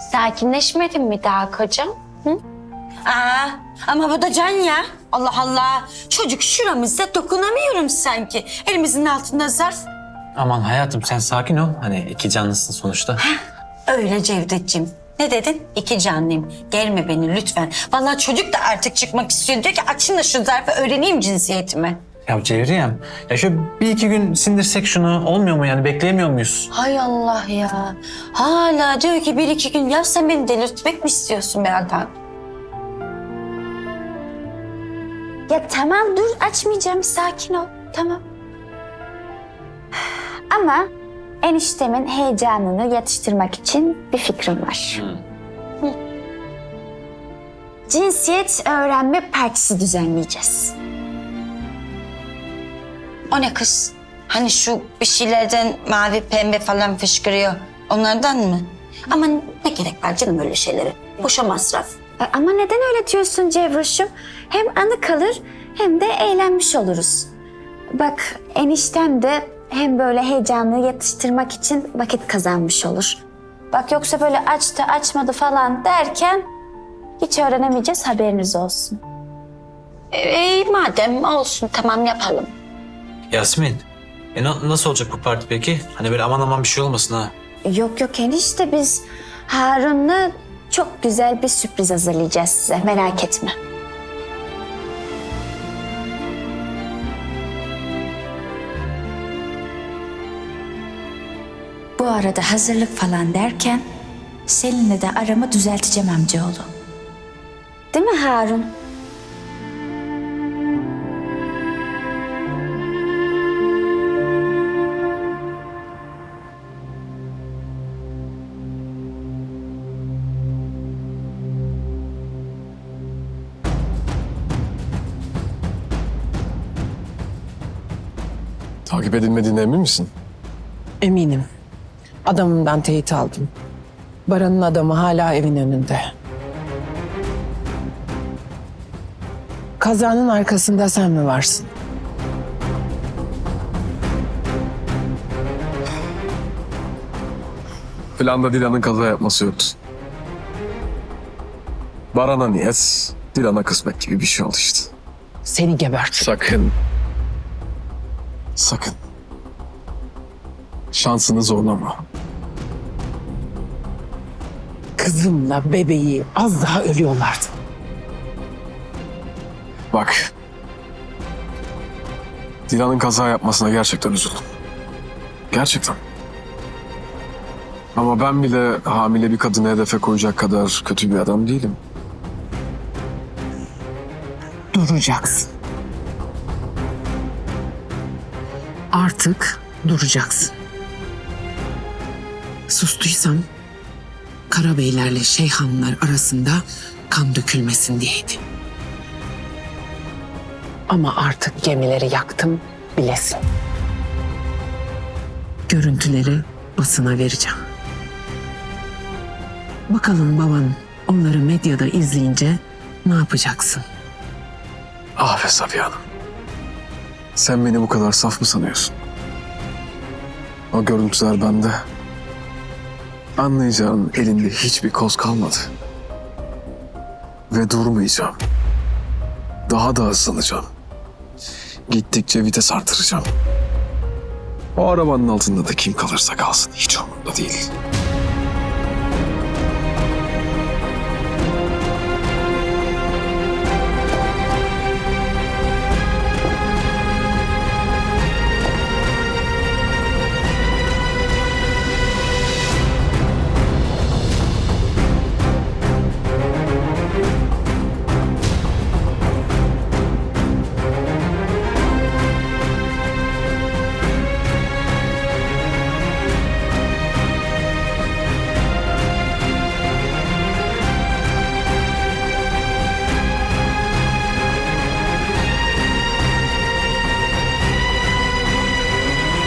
Sakinleşmedin mi daha kocam? Aa, ama bu da can ya. Allah Allah. Çocuk şuramızda dokunamıyorum sanki. Elimizin altında zarf. Aman hayatım sen sakin ol. Hani iki canlısın sonuçta. Öyle Cevdetciğim. Ne dedin? İki canlıyım. Gelme beni lütfen. Vallahi çocuk da artık çıkmak istiyor. Diyor ki açın da şu zarfı öğreneyim cinsiyetimi. Ya Cevriyem, ya şu bir iki gün sindirsek şunu olmuyor mu yani bekleyemiyor muyuz? Hay Allah ya. Hala diyor ki bir iki gün ya sen beni delirtmek mi istiyorsun be? Ya tamam dur açmayacağım sakin ol tamam. Ama eniştemin heyecanını yatıştırmak için bir fikrim var. Hı. Cinsiyet öğrenme partisi düzenleyeceğiz. O ne kız? Hani şu bir şeylerden mavi pembe falan fışkırıyor. Onlardan mı? Ama ne gerek var canım öyle şeylere? Boşa masraf. E, Ama neden öyle diyorsun Cevruş'um? Hem anı kalır hem de eğlenmiş oluruz. Bak eniştem de hem böyle heyecanlı yatıştırmak için vakit kazanmış olur. Bak yoksa böyle açtı açmadı falan derken hiç öğrenemeyeceğiz haberiniz olsun. E, madem olsun tamam yapalım. Yasmin, e na- nasıl olacak bu parti peki? Hani böyle aman aman bir şey olmasın ha. Yok yok enişte biz Harun'la çok güzel bir sürpriz hazırlayacağız size merak etme. Bu arada hazırlık falan derken Selin'le de aramı düzelteceğim amcaoğlu. Değil mi Harun? Takip edilmediğine emin misin? Eminim. Adamımdan teyit aldım. Baran'ın adamı hala evin önünde. Kazanın arkasında sen mi varsın? Planda Dilan'ın kaza yapması yoktu. Baran'a niyet, Dilan'a kısmet gibi bir şey oldu işte. Seni gebert. Sakın. Sakın. Şansını zorlama. Kızımla bebeği az daha ölüyorlardı. Bak. Dilan'ın kaza yapmasına gerçekten üzüldüm. Gerçekten. Ama ben bile hamile bir kadını hedefe koyacak kadar kötü bir adam değilim. Duracaksın. Artık duracaksın. Sustuysam Karabeylerle Şeyhanlar arasında kan dökülmesin diyeydi. Ama artık gemileri yaktım bilesin. Görüntüleri basına vereceğim. Bakalım baban onları medyada izleyince ne yapacaksın? Ah be Safiye Hanım. Sen beni bu kadar saf mı sanıyorsun? O görüntüler bende. Anlayacağın elinde hiçbir koz kalmadı. Ve durmayacağım. Daha da hızlanacağım. Gittikçe vites artıracağım. O arabanın altında da kim kalırsa kalsın hiç umurumda değil.